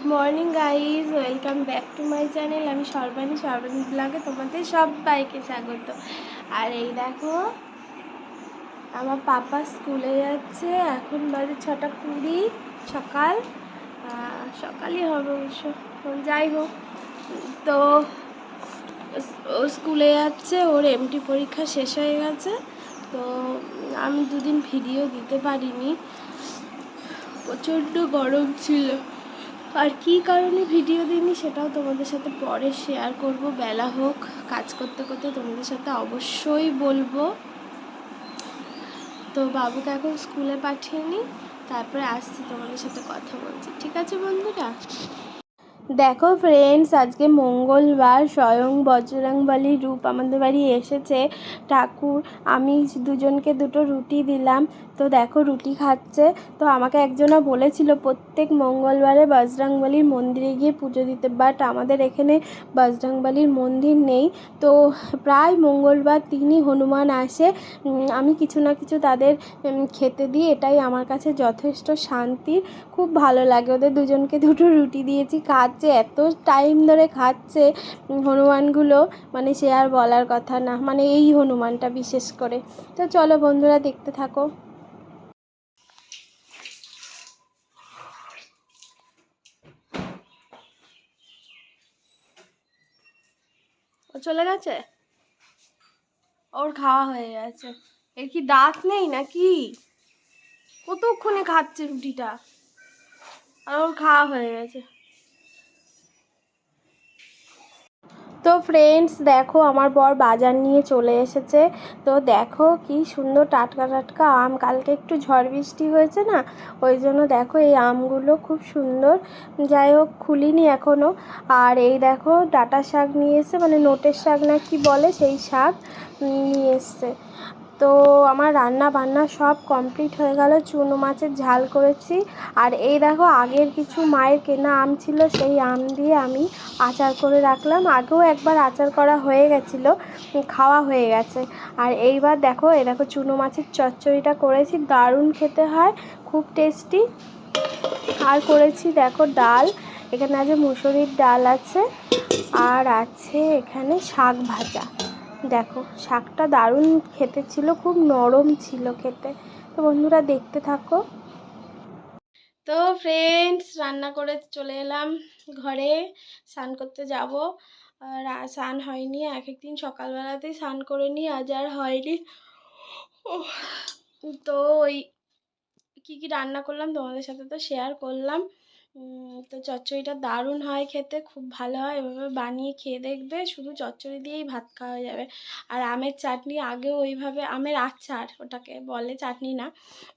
Good morning guys welcome back to my channel আমি সর্বাণী সর্বাণী ব্লগে তোমাদের সবাইকে স্বাগত। আর এই দেখো, আমার পাপা স্কুলে যাচ্ছে। এখন বাজে ছটা কুড়ি সকাল। সকালই হবে অবশ্য। যাই হোক, তো ও স্কুলে যাচ্ছে। ওর এমটি পরীক্ষা শেষ হয়ে গেছে। তো আমি দুদিন ভিডিও দিতে পারিনি। প্রচণ্ড গরম ছিল। আর কি কারণে ভিডিও দিইনি সেটাও তোমাদের সাথে পরে শেয়ার করব। বেলা হোক, কাজ করতে করতে তোমাদের সাথে অবশ্যই বলব। তো বাবুকে এখন স্কুলে পাঠিয়ে নিই তারপরে আসছি তোমাদের সাথে কথা বলছি। ঠিক আছে বন্ধুরা? দেখো ফ্রেন্ডস আজকে মঙ্গলবার, স্বয়ং বজরংবলী রূপ আমাদের বাড়ি এসেছে। ঠাকুর, আমি দুজনকে দুটো রুটি দিলাম। তো দেখো রুটি খাচ্ছে। তো আমাকে একজনা বলেছিল, প্রত্যেক মঙ্গলবারে বজরংবলীর মন্দিরে গিয়ে পুজো দিতে। বাট আমাদের এখানে বজরংবলীর মন্দির নেই। তো প্রায় মঙ্গলবার তিনি হনুমান আসে। আমি কিছু না কিছু তাদের খেতে দিই। এটাই আমার কাছে যথেষ্ট শান্তির। খুব ভালো লাগে। ওদের দুজনকে দুটো রুটি দিয়েছি। খাচ্ছে, এত টাইম ধরে খাচ্ছে হনুমানগুলো মানে সে আর বলার কথা না মানে এই হনুমানটা বিশেষ করে। তো চলো বন্ধুরা দেখতে থাকো। ও চলে গেছে? ওর খাওয়া হয়ে গেছে। এর কি দাঁত নেই নাকি? কতক্ষণে খাচ্ছে রুটিটা? আর ওর খাওয়া হয়ে গেছে। তো ফ্রেন্ডস দেখো আমার বর বাজার নিয়ে চলে এসেছে। তো দেখো কি সুন্দর টাটকা টাটকা আম। কালকে একটু ঝড় বৃষ্টি হয়েছে না? ওই জন্য দেখো এই আমগুলো খুব সুন্দর। যাই হোক, খুলিনি এখনও আর এই দেখো ডাটা শাক নিয়ে এসে মানে নোটের শাক না কি বলে সেই শাক নিয়ে এসছে। তো আমার রান্না বান্না সব কমপ্লিট হয়ে গেল। চুনো মাছের ঝাল করেছি। আর এই দেখো, আগের কিছু মায়ের কেনা আম ছিল, সেই আম দিয়ে আমি আচার করে রাখলাম। আগেও একবার আচার করা হয়ে গেছিল, খাওয়া হয়ে গেছে। আর এইবার দেখো, এই দেখো চুনো মাছের চচ্চড়িটা করেছি, দারুণ খেতে হয়, খুব টেস্টি আর করেছি দেখো ডাল, এখানে আছে মুসুরির ডাল আছে, আর আছে এখানে শাক ভাজা। দেখো, শাকটা দারুণ খেতে ছিল, খুব নরম ছিল খেতে। তো বন্ধুরা, দেখতে থাকো। তো ফ্রেন্ডস রান্না করে চলে এলাম ঘরে। স্নান করতে যাব। স্নান হয়নি। এক একদিন সকালবেলাতেই স্নান করে নিই, আজ আর হয়নি। তো ওই কী কী রান্না করলাম তোমাদের সাথে তো শেয়ার করলাম। তো চচ্চড়িটা দারুণ হয় খেতে খুব ভালো হয়। এভাবে বানিয়ে খেয়ে দেখবে শুধু চচ্চড়ি দিয়েই ভাত খাওয়া যাবে। আর আমের চাটনি আগেও ওইভাবে আমের আচার ওটাকে বলে চাটনি না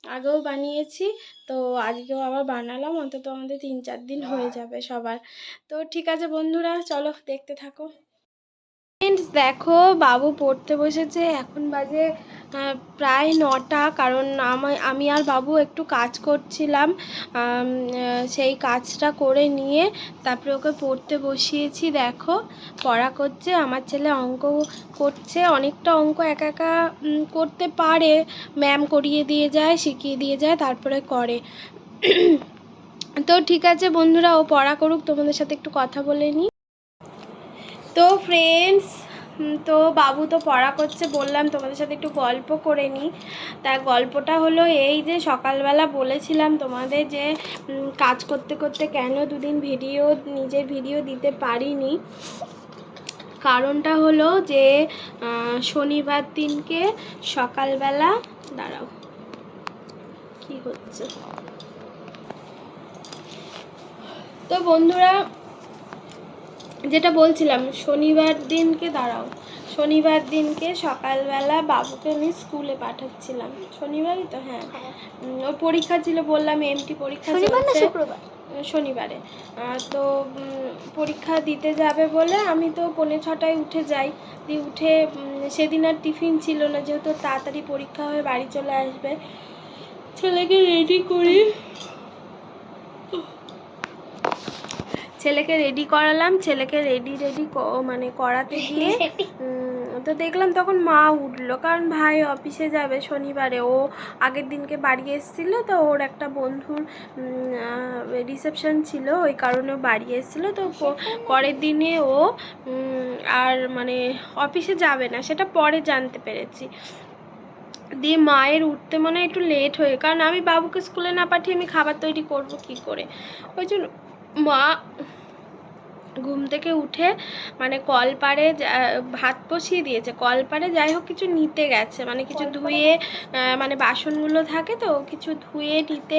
আগেও বানিয়েছি। তো আজকেও আবার বানালাম অন্তত আমাদের তিন চার দিন হয়ে যাবে সবার। তো ঠিক আছে বন্ধুরা চলো দেখতে থাকো। ফ্রেন্ডস দেখো, বাবু পড়তে বসেছে, এখন বাজে প্রায় নটা, কারণ আমি আমি আর বাবু একটু কাজ করছিলাম সেই কাজটা করে নিয়ে তারপরে ওকে পড়তে বসিয়েছি, দেখো, পড়া করছে, আমার ছেলে অঙ্ক করছে, অনেকটা অঙ্ক একা একা করতে পারে ম্যাম করিয়ে দিয়ে যায়, শিখিয়ে দিয়ে যায়, তারপরে করে। তো ঠিক আছে বন্ধুরা, ও পড়া করুক, তোমাদের সাথে একটু কথা বলে নিই তো ফ্রেন্ডস তো বাবু তো পড়া করছে, বললাম তোমাদের সাথে একটু গল্প করে নিই। তা গল্পটা হলো এই যে সকালবেলা বলেছিলাম তোমাদের যে কাজ করতে করতে কেন দুদিন ভিডিও নিজের ভিডিও দিতে পারিনি। কারণটা হলো যে শনিবার দিনকে সকালবেলা, দাঁড়াও, কি হচ্ছে? তো বন্ধুরা যেটা বলছিলাম শনিবার দিনকে দাঁড়াও। শনিবার দিনকে সকালবেলা বাবুকে আমি স্কুলে পাঠাচ্ছিলাম। শনিবারই তো হ্যাঁ। উম, ওর পরীক্ষা ছিল বললাম এমটি পরীক্ষা শনিবার শুক্রবার? শনিবারে। তো পরীক্ষা দিতে যাবে বলে আমি তো পৌনে ছটায় উঠে যাই। দিয়ে উঠে সেদিন আর টিফিন ছিল না যেহেতু তাড়াতাড়ি পরীক্ষা হয়ে বাড়ি চলে আসবে। ছেলেকে রেডি করি ছেলেকে রেডি করালাম, ছেলেকে রেডি রেডি মানে করাতে গিয়ে তো দেখলাম তখন মা উঠল। কারণ ভাই অফিসে যাবে শনিবারে। ও আগের দিনকে বাড়ি এসেছিল, তো ওর একটা বন্ধুর রিসেপশন ছিল, ওই কারণে বাড়ি এসেছিল। তো পরের দিনে ও আর মানে অফিসে যাবে না, সেটা পরে জানতে পেরেছি। দিয়ে মায়ের উঠতে মনে হয় একটু লেট হয়ে কারণ আমি বাবুকে স্কুলে না পাঠিয়ে আমি খাবার তৈরি করব কি করে? ওই জন্য মা ঘুম থেকে উঠে মানে কলপারে ভাত বসিয়ে দিয়েছে। কলপারে যাই হোক কিছু নিতে গেছে। মানে কিছু ধুয়ে মানে বাসনগুলো থাকে তো, কিছু ধুয়ে নিতে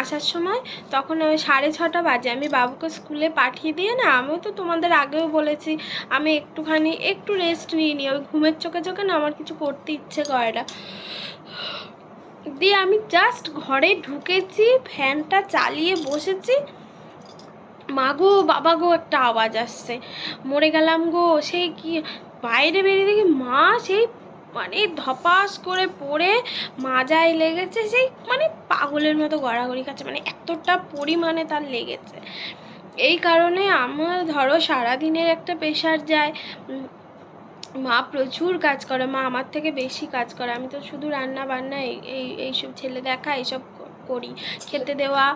আসার সময় তখন ওই সাড়ে ছটা বাজে। আমি বাবুকে স্কুলে পাঠিয়ে দিয়ে না, আমিও তো তোমাদের আগেও বলেছি, আমি একটুখানি একটু রেস্ট নিয়ে নিই। ওই ঘুমের চোখে চোখে না আমার কিছু করতে ইচ্ছে করে না। দিয়ে আমি জাস্ট ঘরে ঢুকেছি, ফ্যানটা চালিয়ে বসেছি। মা গো বাবা গো একটা আওয়াজ আসছে। মরে গেলাম গো সেই কি? বাইরে বেরিয়ে দেখি মা সেই মানে ধপাস করে পড়ে মাজায় লেগেছে, সেই মানে পাগলের মতো গড়াগড়ি খাচ্ছে মানে এতটা পরিমাণে তার লেগেছে। এই কারণে আমার ধরো সারাদিনের একটা প্রেশার যায়। মা প্রচুর কাজ করে, মা আমার থেকে বেশি কাজ করে। আমি তো শুধু রান্না বান্না এই এই, এইসব ছেলে দেখা, এইসব করি। খেতে দেওয়া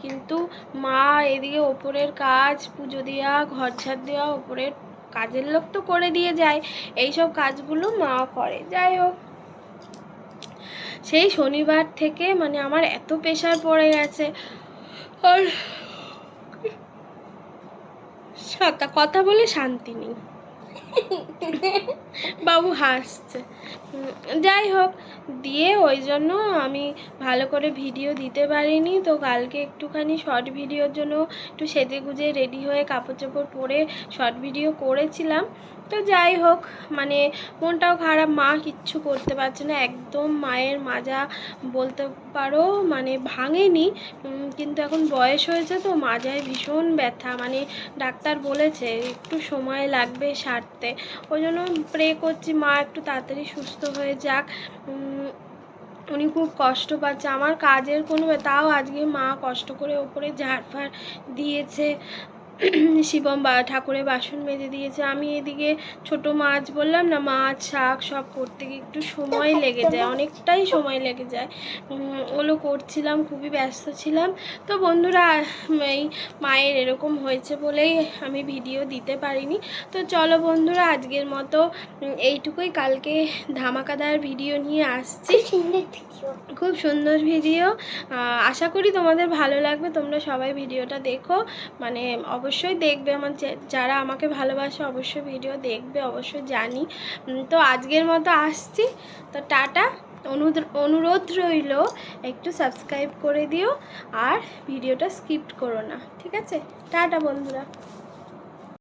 কিন্তু মা এদিকে ওপরের কাজ, পুজো দেওয়া, ঘর ঝাড় দেওয়া, ওপরের কাজের লোক তো করে দিয়ে যায়। এইসব কাজগুলো মা করে। যাই হোক। সেই শনিবার থেকে মানে আমার এত প্রেশার পড়ে গেছে। আর কথা বলে শান্তি নেই। বাবু হাসছে। যাই হোক, দিয়ে ওই জন্য আমি ভালো করে ভিডিও দিতে পারিনি, তো কালকে একটুখানি শর্ট ভিডিওর জন্য একটু সেজে গুজে রেডি হয়ে কাপড় চোপড় পরে শর্ট ভিডিও করেছিলাম। তো যাই হোক মানে মনটাও খারাপ, মা কিচ্ছু করতে পারছে না, একদম মায়ের মাজা বলতে পারো মানে ভাঙেনি। কিন্তু এখন বয়স হয়েছে তো, মাজায় ভীষণ ব্যথা মানে ডাক্তার বলেছে, একটু সময় লাগবে সারতে। ওই জন্য প্রে করছি, মা একটু তাড়াতাড়ি সুস্থ হয়ে যাক। উনি খুব কষ্ট পাচ্ছে। আমার কাজের কোনো তাও আজকে মা কষ্ট করে ওপরে ঝাড় ফাড় দিয়েছে। শিবম বা ঠাকুরের বাসন মেজে দিয়েছে। আমি এদিকে ছোট মাছ বললাম না মাছ শাক সব করতে গিয়ে একটু সময় লেগে যায় অনেকটাই সময় লেগে যায়। ওগুলো করছিলাম খুবই ব্যস্ত ছিলাম। তো বন্ধুরা এই মায়ের এরকম হয়েছে বলেই আমি ভিডিও দিতে পারিনি। তো চলো বন্ধুরা আজকের মতো এইটুকুই। কালকে ধামাকাদার ভিডিও নিয়ে আসছি। খুব সুন্দর ভিডিও। আশা করি তোমাদের ভালো লাগবে। তোমরা সবাই ভিডিওটা দেখো। মানে অবশ্যই দেখবে আমার যারা আমাকে ভালোবাসে অবশ্যই ভিডিও দেখবে, অবশ্যই জানি। তো আজকের মতো আসছি। তো টাটা। অনুরোধ রইল, একটু সাবস্ক্রাইব করে দিও আর ভিডিওটা স্কিপ করো না, ঠিক আছে? টাটা বন্ধুরা।